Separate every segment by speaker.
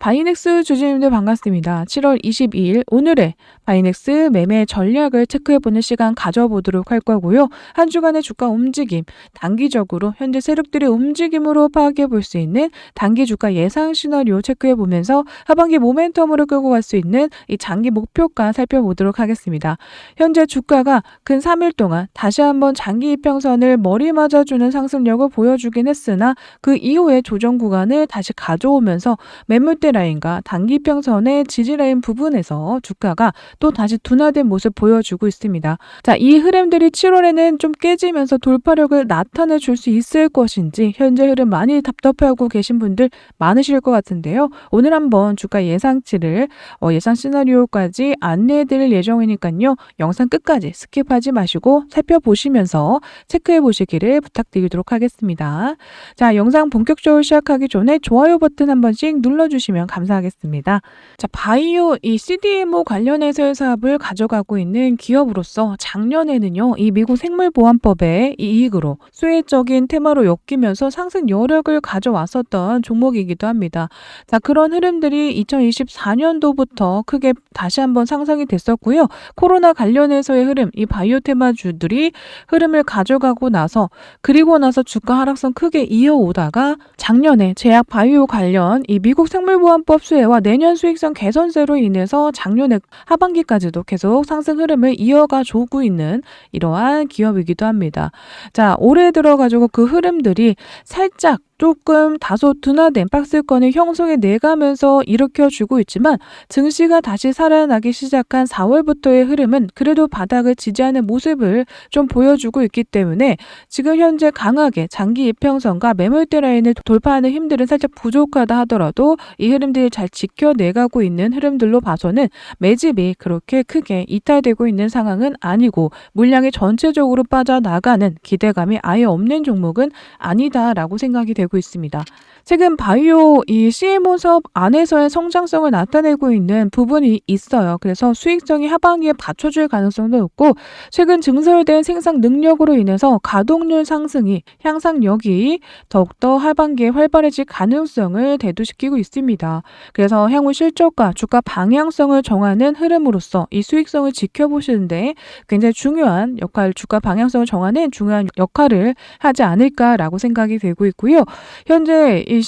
Speaker 1: 바이넥스 주주님들 반갑습니다. 7월 22일 오늘의 바이넥스 매매 전략을 체크해보는 시간 가져보도록 할 거고요. 한 주간의 주가 움직임, 단기적으로 현재 세력들의 움직임으로 파악해 볼 수 있는 단기 주가 예상 시나리오 체크해 보면서 하반기 모멘텀으로 끌고 갈 수 있는 이 장기 목표가 살펴보도록 하겠습니다. 현재 주가가 근 3일 동안 다시 한번 장기 이평선을 머리 맞아주는 상승력을 보여주긴 했으나 그 이후에 조정 구간을 다시 가져오면서 매물대 라인과 단기 평선의 지지 라인 부분에서 주가가 또 다시 둔화된 모습 보여주고 있습니다. 자, 이 흐름들이 7월에는 좀 깨지면서 돌파력을 나타내 줄 수 있을 것인지 현재 흐름 많이 답답해하고 계신 분들 많으실 것 같은데요. 오늘 한번 주가 예상치를 어, 예상 시나리오까지 안내해 드릴 예정이니까요. 영상 끝까지 스킵하지 마시고 살펴보시면서 체크해 보시기를 부탁드리도록 하겠습니다. 자, 영상 본격적으로 시작하기 전에 좋아요 버튼 한 번씩 눌러주시면 감사하겠습니다. 자, 바이오 이 CDMO 관련해서의 사업을 가져가고 있는 기업으로서 작년에는요, 이 미국 생물보안법의 이 이익으로 수혜적인 테마로 엮이면서 상승 여력을 가져왔었던 종목이기도 합니다. 자, 그런 흐름들이 2024년도부터 크게 다시 한번 상승이 됐었고요. 코로나 관련해서의 흐름, 이 바이오 테마주들이 흐름을 가져가고 나서 그리고 나서 주가 하락선 크게 이어오다가 작년에 제약 바이오 관련 이 미국 생물보안 법 수혜와 내년 수익성 개선세로 인해서 작년에 하반기까지도 계속 상승 흐름을 이어가 주고 있는 이러한 기업이기도 합니다. 자, 올해 들어가지고 그 흐름들이 살짝 조금 다소 둔화된 박스권을 형성해 내가면서 일으켜주고 있지만 증시가 다시 살아나기 시작한 4월부터의 흐름은 그래도 바닥을 지지하는 모습을 좀 보여주고 있기 때문에 지금 현재 강하게 장기 이평선과 매물대 라인을 돌파하는 힘들은 살짝 부족하다 하더라도 이 흐름들을 잘 지켜내가고 있는 흐름들로 봐서는 매집이 그렇게 크게 이탈되고 있는 상황은 아니고 물량이 전체적으로 빠져나가는 기대감이 아예 없는 종목은 아니다라고 생각이 되고 있습니다. 최근 바이오 이 CMO 사업 안에서의 성장성을 나타내고 있는 부분이 있어요. 그래서 수익성이 하반기에 받쳐줄 가능성도 높고 최근 증설된 생산 능력으로 인해서 가동률 상승이 향상력이 더욱더 하반기에 활발해질 가능성을 대두시키고 있습니다. 그래서 향후 실적과 주가 방향성을 정하는 흐름으로서 이 수익성을 지켜보시는데 굉장히 중요한 역할, 주가 방향성을 정하는 중요한 역할을 하지 않을까라고 생각이 되고 있고요. 현재 이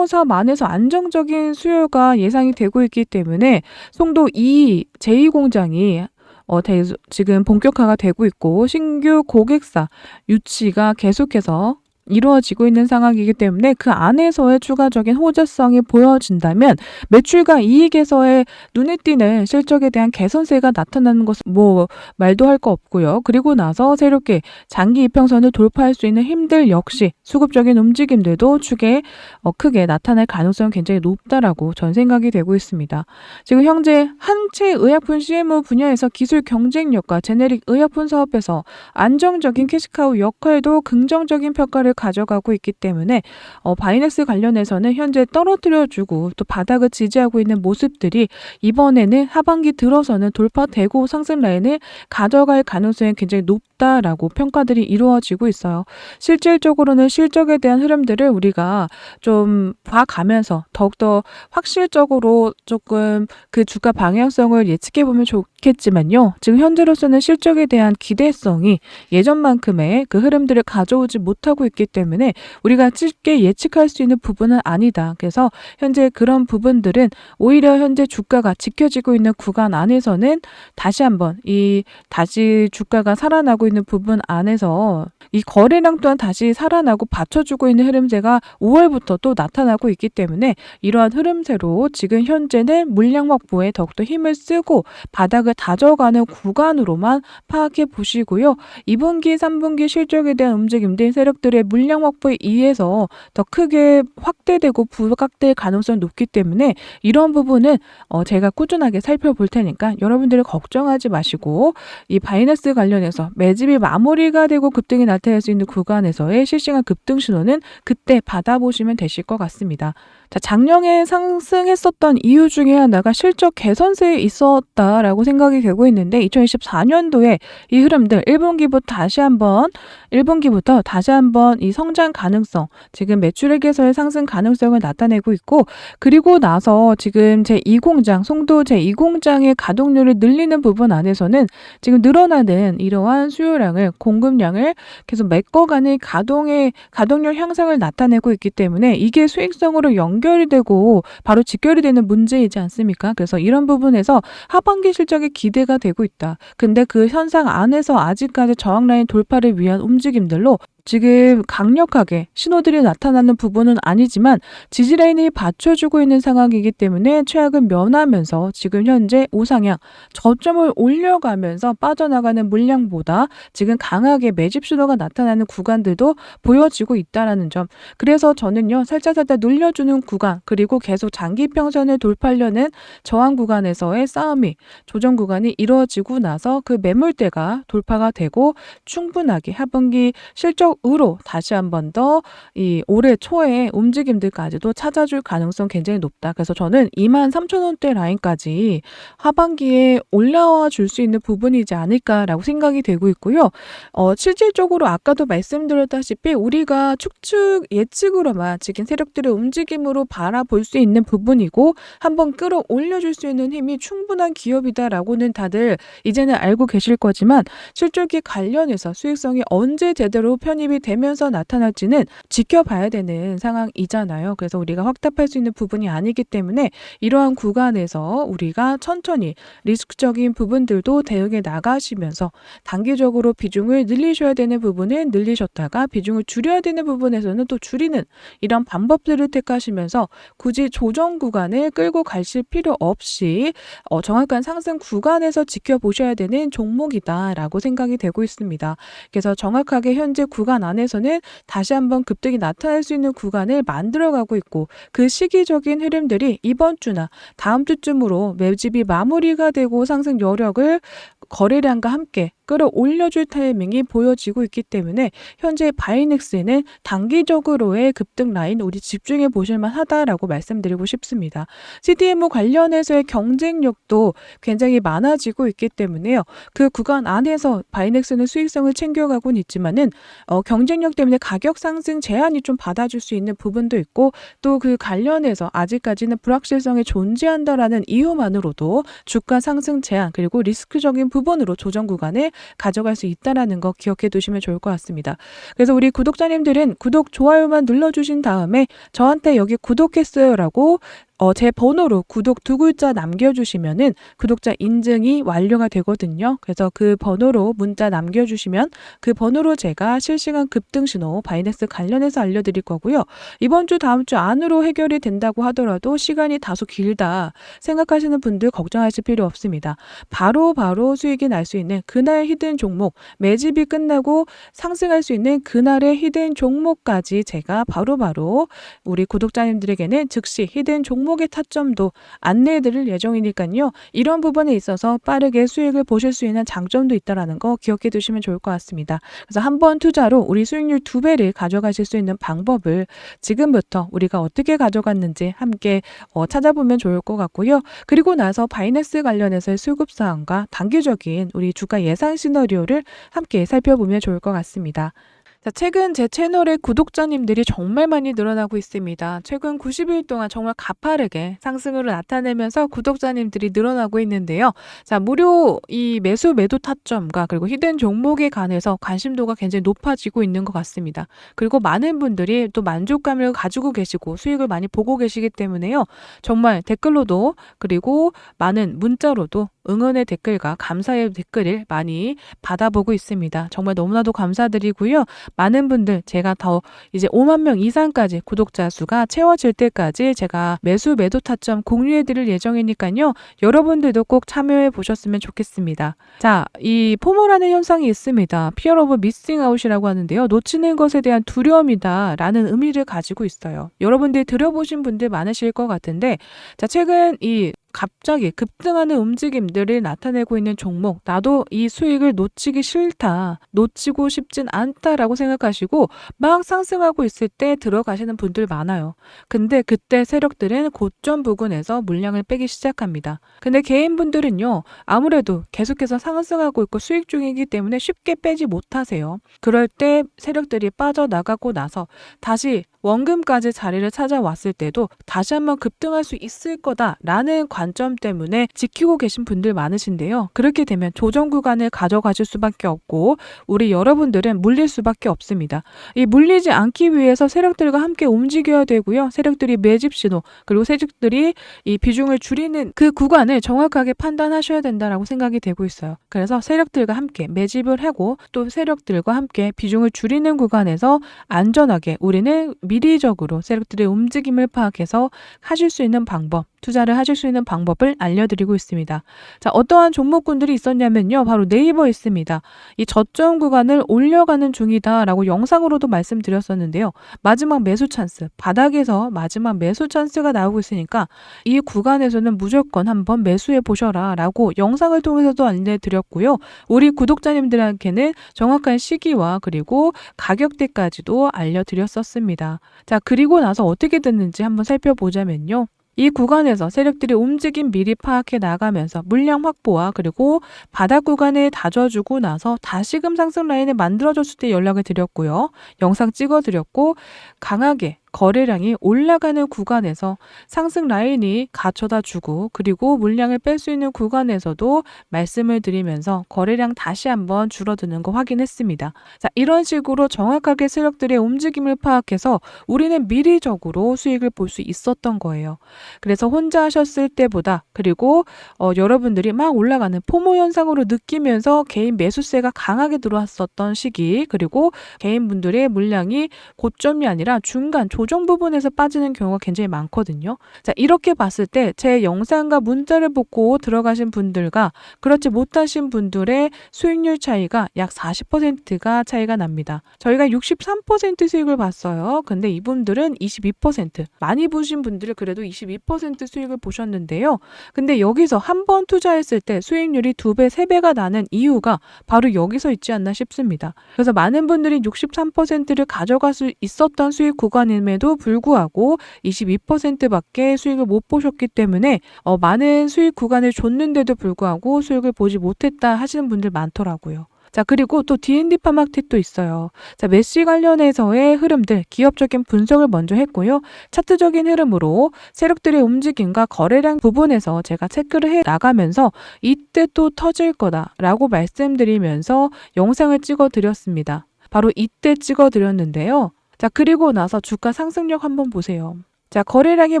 Speaker 1: 안에서 안정적인 수요가 예상이 되고 있기 때문에 송도 2 제2공장이 어, 대, 지금 본격화가 되고 있고 신규 고객사 유치가 계속해서 이루어지고 있는 상황이기 때문에 그 안에서의 추가적인 호재성이 보여진다면 매출과 이익에서의 눈에 띄는 실적에 대한 개선세가 나타나는 것은 뭐 말도 할 거 없고요. 그리고 나서 새롭게 장기 이평선을 돌파할 수 있는 힘들 역시 수급적인 움직임들도 축에 어, 크게 나타날 가능성은 굉장히 높다라고 전 생각이 되고 있습니다. 지금 현재 한체 의약품 CMO 분야에서 기술 경쟁력과 제네릭 의약품 사업에서 안정적인 캐시카우 역할도 긍정적인 평가를 가져가고 있기 때문에 어, 바이넥스 관련해서는 현재 떨어뜨려주고 또 바닥을 지지하고 있는 모습들이 이번에는 하반기 들어서는 돌파되고 상승 라인을 가져갈 가능성이 굉장히 높다라고 평가들이 이루어지고 있어요. 실질적으로는 실적에 대한 흐름들을 우리가 좀 봐가면서 더욱더 확실적으로 조금 그 주가 방향성을 예측해 보면 좋겠지만요. 지금 현재로서는 실적에 대한 기대성이 예전만큼의 그 흐름들을 가져오지 못하고 있기 때문에 우리가 쉽게 예측할 수 있는 부분은 아니다. 그래서 현재 그런 부분들은 오히려 현재 주가가 지켜지고 있는 구간 안에서는 다시 한번 이 다시 주가가 살아나고 있는 부분 안에서 이 거래량 또한 다시 살아나고 받쳐주고 있는 흐름세가 5월부터 또 나타나고 있기 때문에 이러한 흐름세로 지금 현재는 물량 확보에 더욱더 힘을 쓰고 바닥을 다져가는 구간으로만 파악해 보시고요. 2분기, 3분기 실적에 대한 움직임들 세력들의 물량 확보에 의해서 더 크게 확대되고 부각될 가능성이 높기 때문에 이런 부분은 어 제가 꾸준하게 살펴볼 테니까 여러분들이 걱정하지 마시고 이 바이너스 관련해서 매집이 마무리가 되고 급등이 나타날 수 있는 구간에서의 실시간 급등 신호는 그때 받아보시면 되실 것 같습니다. 자, 작년에 상승했었던 이유 중에 하나가 실적 개선세에 있었다라고 생각이 되고 있는데 2024년도에 이 흐름들 1분기부터 다시 한번 1분기부터 다시 한번 이 성장 가능성, 지금 매출액에서의 상승 가능성을 나타내고 있고 그리고 나서 지금 제2공장, 송도 제2공장의 가동률을 늘리는 부분 안에서는 지금 늘어나는 이러한 수요량을 공급량을 계속 메꿔가는 가동의 가동률 향상을 나타내고 있기 때문에 이게 수익성으로 연 결이 되고 바로 직결이 되는 문제이지 않습니까? 그래서 이런 부분에서 하반기 실적이 기대가 되고 있다. 근데 그 현상 안에서 아직까지 저항 라인 돌파를 위한 움직임들로 지금 강력하게 신호들이 나타나는 부분은 아니지만 지지 라인이 받쳐주고 있는 상황이기 때문에 최악은 면하면서 지금 현재 우상향 저점을 올려가면서 빠져나가는 물량보다 지금 강하게 매집 신호가 나타나는 구간들도 보여지고 있다라는 점. 그래서 저는요 살짝 살짝 눌려주는 구간 그리고 계속 장기 평선을 돌파하려는 저항 구간에서의 싸움이 조정 구간이 이루어지고 나서 그 매물대가 돌파가 되고 충분하게 하반기 실적 으로 다시 한 번 더 이 올해 초에 움직임들까지도 찾아줄 가능성 굉장히 높다. 그래서 저는 2만 3천 원대 라인까지 하반기에 올라와 줄 수 있는 부분이지 않을까라고 생각이 되고 있고요. 어, 실질적으로 아까도 말씀드렸다시피 우리가 축축 예측으로만 지금 세력들의 움직임으로 바라볼 수 있는 부분이고 한번 끌어올려 줄 수 있는 힘이 충분한 기업이다라고는 다들 이제는 알고 계실 거지만 실적이 관련해서 수익성이 언제 제대로 편 입이 되면서 나타날지는 지켜봐야 되는 상황이잖아요. 그래서 우리가 확답할 수 있는 부분이 아니기 때문에 이러한 구간에서 우리가 천천히 리스크적인 부분들도 대응해 나가시면서 단기적으로 비중을 늘리셔야 되는 부분은 늘리셨다가 비중을 줄여야 되는 부분에서는 또 줄이는 이런 방법들을 택하시면서 굳이 조정 구간을 끌고 가실 필요 없이 어, 정확한 상승 구간에서 지켜보셔야 되는 종목이다라고 생각이 되고 있습니다. 그래서 정확하게 현재 구간 안에서는 다시 한번 급등이 나타날 수 있는 구간을 만들어가고 있고 그 시기적인 흐름들이 이번 주나 다음 주쯤으로 매집이 마무리가 되고 상승 여력을 거래량과 함께 끌어올려줄 타이밍이 보여지고 있기 때문에 현재 바이넥스는 단기적으로의 급등 라인 우리 집중해 보실만 하다라고 말씀드리고 싶습니다. CDMO 관련해서의 경쟁력도 굉장히 많아지고 있기 때문에요. 그 구간 안에서 바이넥스는 수익성을 챙겨가곤 있지만은 어, 경쟁력 때문에 가격 상승 제한이 좀 받아줄 수 있는 부분도 있고 또 그 관련해서 아직까지는 불확실성이 존재한다라는 이유만으로도 주가 상승 제한 그리고 리스크적인 부분으로 조정 구간을 가져갈 수 있다라는 거 기억해 두시면 좋을 것 같습니다. 그래서 우리 구독자님들은 구독 좋아요만 눌러주신 다음에 저한테 여기 구독했어요라고 어, 제 번호로 구독 두 글자 남겨주시면은 구독자 인증이 완료가 되거든요. 그래서 그 번호로 문자 남겨주시면 그 번호로 제가 실시간 급등 신호 바이넥스 관련해서 알려드릴 거고요. 이번 주 다음 주 안으로 해결이 된다고 하더라도 시간이 다소 길다 생각하시는 분들 걱정하실 필요 없습니다. 바로 바로 수익이 날 수 있는 그날 히든 종목 매집이 끝나고 상승할 수 있는 그날의 히든 종목까지 제가 바로 바로 바로 우리 구독자님들에게는 즉시 히든 종목의 타점도 안내해 드릴 예정이니까요. 이런 부분에 있어서 빠르게 수익을 보실 수 있는 장점도 있다라는 거 기억해 두시면 좋을 것 같습니다. 그래서 한 번 투자로 우리 수익률 두 배를 가져가실 수 있는 방법을 지금부터 우리가 어떻게 가져갔는지 함께 어, 찾아보면 좋을 것 같고요. 그리고 나서 바이낸스 관련해서의 수급 사항과 단기적인 우리 주가 예상 시나리오를 함께 살펴보면 좋을 것 같습니다. 자, 최근 제 채널의 구독자님들이 정말 많이 늘어나고 있습니다. 최근 90일 동안 정말 가파르게 상승으로 나타내면서 구독자님들이 늘어나고 있는데요. 자, 무료 이 매수 매도 타점과 그리고 히든 종목에 관해서 관심도가 굉장히 높아지고 있는 것 같습니다. 그리고 많은 분들이 또 만족감을 가지고 계시고 수익을 많이 보고 계시기 때문에요. 정말 댓글로도 그리고 많은 문자로도 응원의 댓글과 감사의 댓글을 많이 받아보고 있습니다. 정말 너무나도 감사드리고요. 많은 분들 제가 더 이제 5만 명 이상까지 구독자 수가 채워질 때까지 제가 매수 매도 타점 공유해 드릴 예정이니까요. 여러분들도 꼭 참여해 보셨으면 좋겠습니다. 자, 이 포모라는 현상이 있습니다. 피어 오브 미싱 아웃이라고 하는데요. 놓치는 것에 대한 두려움이다 라는 의미를 가지고 있어요. 여러분들 들어보신 분들 많으실 것 같은데 자, 최근 이 갑자기 급등하는 움직임들을 나타내고 있는 종목, 나도 이 수익을 놓치기 싫다, 놓치고 싶진 않다라고 생각하시고 막 상승하고 있을 때 들어가시는 분들 많아요. 근데 그때 세력들은 고점 부근에서 물량을 빼기 시작합니다. 근데 개인분들은요, 아무래도 계속해서 상승하고 있고 수익 중이기 때문에 쉽게 빼지 못하세요. 그럴 때 세력들이 빠져나가고 나서 다시 원금까지 자리를 찾아왔을 때도 다시 한번 급등할 수 있을 거다라는 관점 때문에 지키고 계신 분들 많으신데요. 그렇게 되면 조정 구간을 가져가실 수밖에 없고 우리 여러분들은 물릴 수밖에 없습니다. 이 물리지 않기 위해서 세력들과 함께 움직여야 되고요. 세력들이 매집 신호 그리고 세력들이 이 비중을 줄이는 그 구간을 정확하게 판단하셔야 된다라고 생각이 되고 있어요. 그래서 세력들과 함께 매집을 하고 또 세력들과 함께 비중을 줄이는 구간에서 안전하게 우리는 미리적으로 세력들의 움직임을 파악해서 하실 수 있는 방법, 투자를 하실 수 있는 방법을 알려드리고 있습니다. 자, 어떠한 종목군들이 있었냐면요. 바로 네이버 있습니다. 이 저점 구간을 올려가는 중이다라고 영상으로도 말씀드렸었는데요. 마지막 매수 찬스, 바닥에서 마지막 매수 찬스가 나오고 있으니까 이 구간에서는 무조건 한번 매수해 보셔라 라고 영상을 통해서도 알려드렸고요. 우리 구독자님들에게는 정확한 시기와 그리고 가격대까지도 알려드렸었습니다. 자, 그리고 나서 어떻게 됐는지 한번 살펴보자면요. 이 구간에서 세력들이 움직임 미리 파악해 나가면서 물량 확보와 그리고 바닥 구간을 다져주고 나서 다시금 상승 라인을 만들어줬을 때 연락을 드렸고요. 영상 찍어드렸고 강하게 거래량이 올라가는 구간에서 상승 라인이 갖춰다 주고 그리고 물량을 뺄 수 있는 구간에서도 말씀을 드리면서 거래량 다시 한번 줄어드는 거 확인했습니다. 자, 이런 식으로 정확하게 세력들의 움직임을 파악해서 우리는 미리적으로 수익을 볼 수 있었던 거예요. 그래서 혼자 하셨을 때보다 그리고 어, 여러분들이 막 올라가는 포모 현상으로 느끼면서 개인 매수세가 강하게 들어왔었던 시기 그리고 개인분들의 물량이 고점이 아니라 중간 조정 부분에서 빠지는 경우가 굉장히 많거든요. 자, 이렇게 봤을 때 제 영상과 문자를 보고 들어가신 분들과 그렇지 못하신 분들의 수익률 차이가 약 40%가 차이가 납니다. 저희가 63% 수익을 봤어요. 근데 이분들은 22%. 많이 보신 분들은 그래도 22% 수익을 보셨는데요. 근데 여기서 한 번 투자했을 때 수익률이 2배, 3배가 나는 이유가 바로 여기서 있지 않나 싶습니다. 그래서 많은 분들이 63%를 가져갈 수 있었던 수익 구간임에 도 불구하고 22%밖에 수익을 못 보셨기 때문에 어, 많은 수익 구간을 줬는데도 불구하고 수익을 보지 못했다 하시는 분들 많더라고요. 자, 그리고 또 D&D 파마켓도 있어요. 자, 메시 관련해서의 흐름들, 기업적인 분석을 먼저 했고요. 차트적인 흐름으로 세력들의 움직임과 거래량 부분에서 제가 체크를 해 나가면서 이때 또 터질 거다라고 말씀드리면서 영상을 찍어 드렸습니다. 바로 이때 찍어 드렸는데요. 자, 그리고 나서 주가 상승력 한번 보세요. 자, 거래량이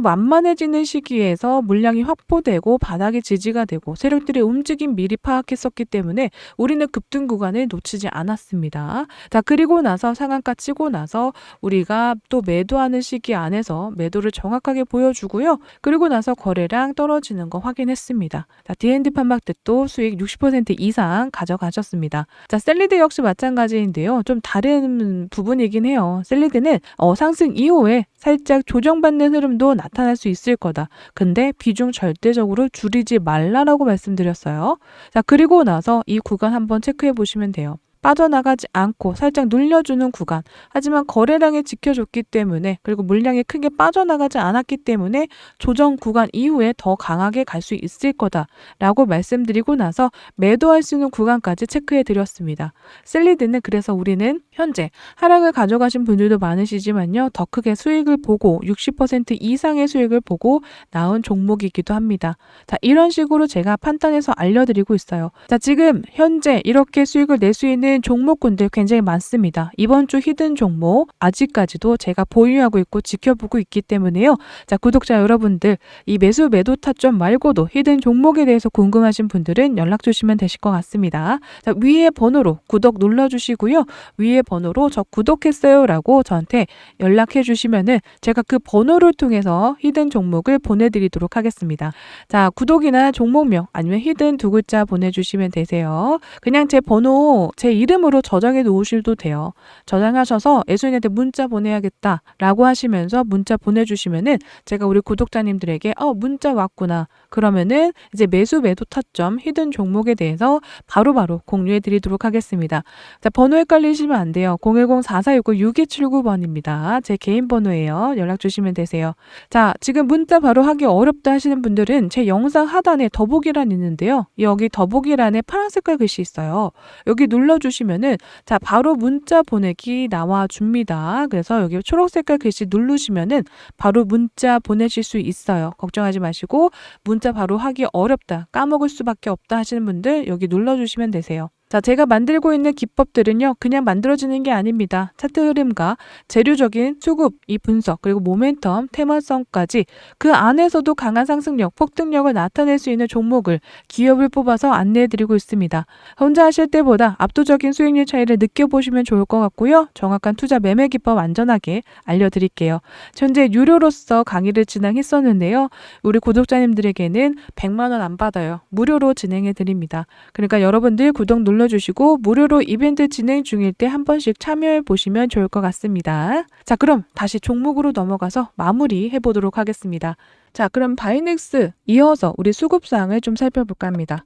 Speaker 1: 만만해지는 시기에서 물량이 확보되고 바닥이 지지가 되고 세력들의 움직임 미리 파악했었기 때문에 우리는 급등 구간을 놓치지 않았습니다. 자, 그리고 나서 상한가 치고 나서 우리가 또 매도하는 시기 안에서 매도를 정확하게 보여주고요. 그리고 나서 거래량 떨어지는 거 확인했습니다. 자, D&D 판박tet도 수익 60% 이상 가져가셨습니다. 자, 셀리드 역시 마찬가지인데요. 좀 다른 부분이긴 해요. 셀리드는 어, 상승 이후에 살짝 조정받는 흐름도 나타날 수 있을 거다. 근데 비중 절대적으로 줄이지 말라라고 말씀드렸어요. 자, 그리고 나서 이 구간 한번 체크해 보시면 돼요. 빠져나가지 않고 살짝 눌려주는 구간. 하지만 거래량이 지켜줬기 때문에 그리고 물량이 크게 빠져나가지 않았기 때문에 조정 구간 이후에 더 강하게 갈 수 있을 거다라고 말씀드리고 나서 매도할 수 있는 구간까지 체크해 드렸습니다. 셀리드는 그래서 우리는 현재 하락을 가져가신 분들도 많으시지만요. 더 크게 수익을 보고 60% 이상의 수익을 보고 나온 종목이기도 합니다. 자, 이런 식으로 제가 판단해서 알려드리고 있어요. 자, 지금 현재 이렇게 수익을 낼 수 있는 있는 종목군들 굉장히 많습니다. 이번 주 히든 종목 아직까지도 제가 보유하고 있고 지켜보고 있기 때문에요. 자, 구독자 여러분들 이 매수 매도 타점 말고도 히든 종목에 대해서 궁금하신 분들은 연락 주시면 되실 것 같습니다. 자, 위에 번호로 구독 눌러 주시고요. 위에 번호로 저 구독했어요라고 저한테 연락해 주시면은 제가 그 번호를 통해서 히든 종목을 보내 드리도록 하겠습니다. 자, 구독이나 종목명 아니면 히든 두 글자 보내 주시면 되세요. 그냥 제 번호 제 이름으로 저장해 놓으셔도 돼요. 저장하셔서 애순이한테 문자 보내야겠다 라고 하시면서 문자 보내주시면은 제가 우리 구독자님들에게 어 문자 왔구나 그러면은 이제 매수 매도 타점 히든 종목에 대해서 바로 바로 공유해 드리도록 하겠습니다. 자 번호 헷갈리시면 안 돼요. 010-4469-6279번입니다. 제 개인 번호예요. 연락 주시면 되세요. 자 지금 문자 바로 하기 어렵다 하시는 분들은 제 영상 하단에 더보기란 있는데요. 여기 더보기란에 파란 색깔 글씨 있어요. 여기 눌러주시면 은 자 바로 문자 보내기 나와 줍니다. 그래서 여기 초록 색깔 글씨 누르시면은 바로 문자 보내실 수 있어요. 걱정하지 마시고 문자 바로 하기 어렵다 까먹을 수밖에 없다 하시는 분들 여기 눌러 주시면 되세요. 자, 제가 만들고 있는 기법들은요, 그냥 만들어지는 게 아닙니다. 차트 흐름과 재료적인 수급, 이 분석, 그리고 모멘텀, 테마성까지 그 안에서도 강한 상승력, 폭등력을 나타낼 수 있는 종목을, 기업을 뽑아서 안내해 드리고 있습니다. 혼자 하실 때보다 압도적인 수익률 차이를 느껴보시면 좋을 것 같고요. 정확한 투자 매매 기법 안전하게 알려드릴게요. 현재 유료로서 강의를 진행했었는데요. 우리 구독자님들에게는 100만원 안 받아요. 무료로 진행해 드립니다. 그러니까 여러분들 구독 눌러 주시고 무료로 이벤트 진행 중일 때 한 번씩 참여해 보시면 좋을 것 같습니다. 자, 그럼 다시 종목으로 넘어가서 마무리 해보도록 하겠습니다. 자, 그럼 바이넥스 이어서 우리 수급 사항을 좀 살펴볼까 합니다.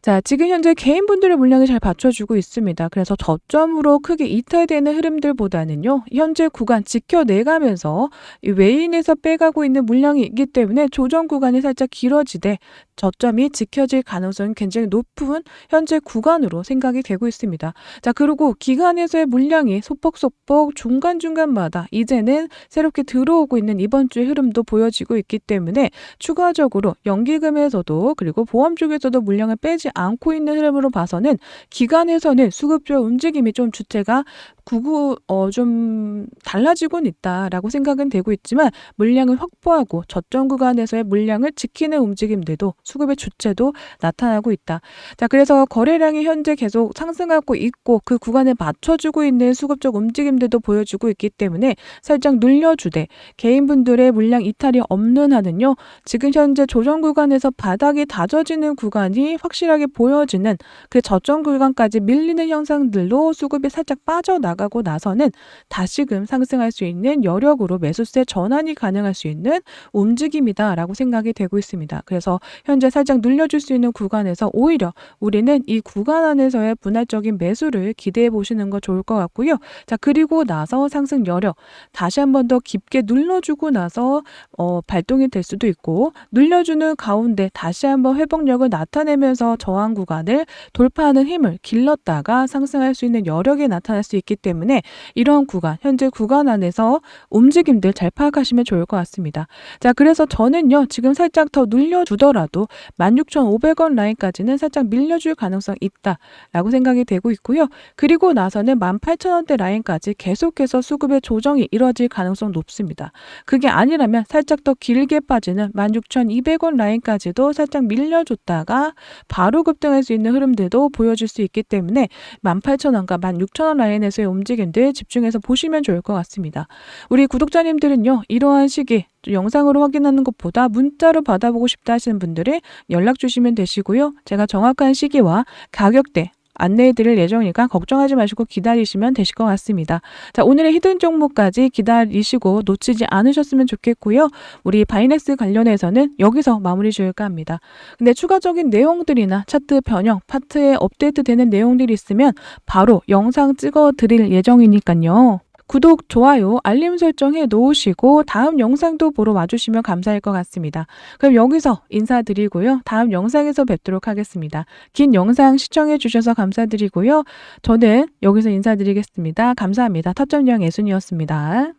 Speaker 1: 자, 지금 현재 개인분들의 물량이 잘 받쳐주고 있습니다. 그래서 저점으로 크게 이탈되는 흐름들보다는요, 현재 구간 지켜내가면서 이 외인에서 빼가고 있는 물량이 있기 때문에 조정 구간이 살짝 길어지되 저점이 지켜질 가능성이 굉장히 높은 현재 구간으로 생각이 되고 있습니다. 자, 그리고 기간에서의 물량이 소폭소폭 중간중간마다 이제는 새롭게 들어오고 있는 이번 주의 흐름도 보여지고 있기 때문에 추가적으로 연기금에서도 그리고 보험 쪽에서도 물량을 빼지 않고 있는 흐름으로 봐서는 기간에서는 수급적 움직임이 좀 주체가 구구 어 좀 달라지곤 있다라고 생각은 되고 있지만 물량을 확보하고 저점 구간에서의 물량을 지키는 움직임들도 수급의 주체도 나타나고 있다. 자, 그래서 거래량이 현재 계속 상승하고 있고 그 구간에 맞춰주고 있는 수급적 움직임들도 보여주고 있기 때문에 살짝 눌려주되 개인분들의 물량 이탈이 없는 한은요. 지금 현재 조정 구간에서 바닥이 다져지는 구간이 확실하게 보여지는 그 저점 구간까지 밀리는 현상들로 수급이 살짝 빠져나 가고 나서는 다시금 상승할 수 있는 여력으로 매수세 전환이 가능할 수 있는 움직임이다라고 생각이 되고 있습니다. 그래서 현재 살짝 눌려줄 수 있는 구간에서 오히려 우리는 이 구간 안에서의 분할적인 매수를 기대해 보시는 거 좋을 것 같고요. 자, 그리고 나서 상승 여력 다시 한 번 더 깊게 눌러주고 나서 어, 발동이 될 수도 있고 눌려주는 가운데 다시 한번 회복력을 나타내면서 저항 구간을 돌파하는 힘을 길렀다가 상승할 수 있는 여력이 나타날 수 있기 때문에 이러한 구간 현재 구간 안에서 움직임들 잘 파악하시면 좋을 것 같습니다. 자, 그래서 저는요 지금 살짝 더 눌려주더라도 16,500원 라인까지는 살짝 밀려줄 가능성 있다라고 생각이 되고 있고요. 그리고 나서는 18,000원대 라인까지 계속해서 수급의 조정이 이뤄질 가능성 높습니다. 그게 아니라면 살짝 더 길게 빠지는 16,200원 라인까지도 살짝 밀려줬다가 바로 급등할 수 있는 흐름들도 보여줄 수 있기 때문에 18,000원과 16,000원 라인에서의 움직임들 집중해서 보시면 좋을 것 같습니다. 우리 구독자님들은요, 이러한 시기 영상으로 확인하는 것보다 문자로 받아보고 싶다 하시는 분들은 연락 주시면 되시고요. 제가 정확한 시기와 가격대 안내해 드릴 예정이니까 걱정하지 마시고 기다리시면 되실 것 같습니다. 자, 오늘의 히든 종목까지 기다리시고 놓치지 않으셨으면 좋겠고요. 우리 바이넥스 관련해서는 여기서 마무리 지을까 합니다. 근데 추가적인 내용들이나 차트 변형, 파트에 업데이트 되는 내용들이 있으면 바로 영상 찍어 드릴 예정이니까요. 구독, 좋아요, 알림 설정해 놓으시고 다음 영상도 보러 와주시면 감사할 것 같습니다. 그럼 여기서 인사드리고요. 다음 영상에서 뵙도록 하겠습니다. 긴 영상 시청해 주셔서 감사드리고요. 저는 여기서 인사드리겠습니다. 감사합니다. 탑점영 예순이었습니다.